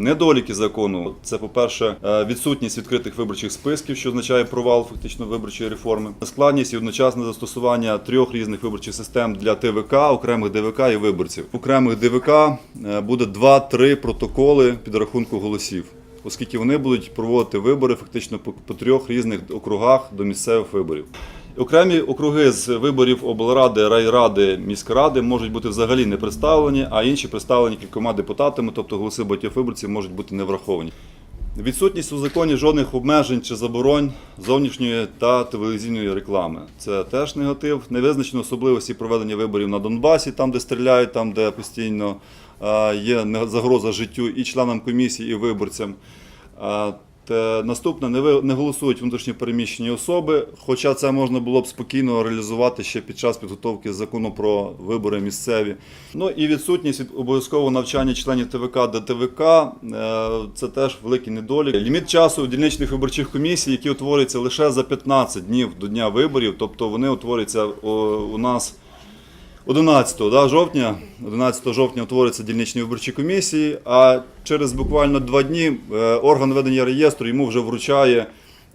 Недоліки закону це, по-перше, е, відсутність відкритих виборчих списків, що означає провал фактично виборчої реформи, складність і одночасне застосування трьох різних виборчих систем для ТВК, окремих ДВК і виборців. Окремих ДВК е, буде 2-3 протоколи підрахунку голосів. Оскільки вони будуть проводити вибори фактично по, по трьох різних округах до місцевих виборів. Окремі округи з виборів облради, райради, міськради можуть бути взагалі не представлені, а інші представлені кількома депутатами, тобто голоси багатьох виборців можуть бути не враховані. Відсутність у законі жодних обмежень чи заборонь зовнішньої та телевізійної реклами. Це теж негатив. Не визначено особливості проведення виборів на Донбасі, там, де стріляють, там, де постійно є загроза життю і членам комісії, і виборцям. Е, наступне не голосують внутрішньо переміщені особи, хоча це можна було б спокійно реалізувати ще під час підготовки закону про вибори місцеві. Ну і відсутність від обов'язкового навчання членів ТВК до ТВК е, це теж великий недолік. Ліміт часу дільничних виборчих комісій, які утворюються лише за 15 днів до дня виборів, тобто вони утворюються у нас. 11 да, жовтня, 11 жовтня утворюються дільничні виборчі комісії, а через буквально два дні е, орган ведення реєстру йому вже вручає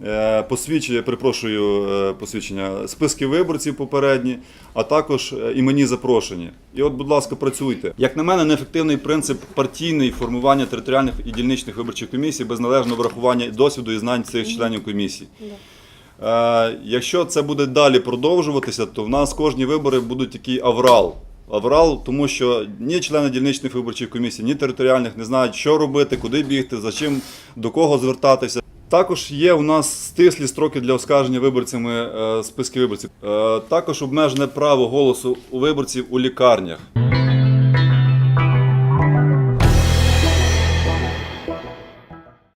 е, посвідчення, перепрошую, е, посвідчення списки виборців попередні, а також іменні запрошені. І от, будь ласка, працюйте. Як на мене, неефективний принцип партійний формування територіальних і дільничних виборчих комісій без належного врахування досвіду і знань цих членів комісій. Е, Якщо це буде далі продовжуватися, то в нас кожні вибори будуть такий аврал. Аврал, тому що ні члени дільничних виборчих комісій, ні територіальних не знають, що робити, куди бігти, за чим, до кого звертатися. Також є у нас стислі строки для оскарження виборцями списки виборців. Е, Також обмежене право голосу у виборців у лікарнях.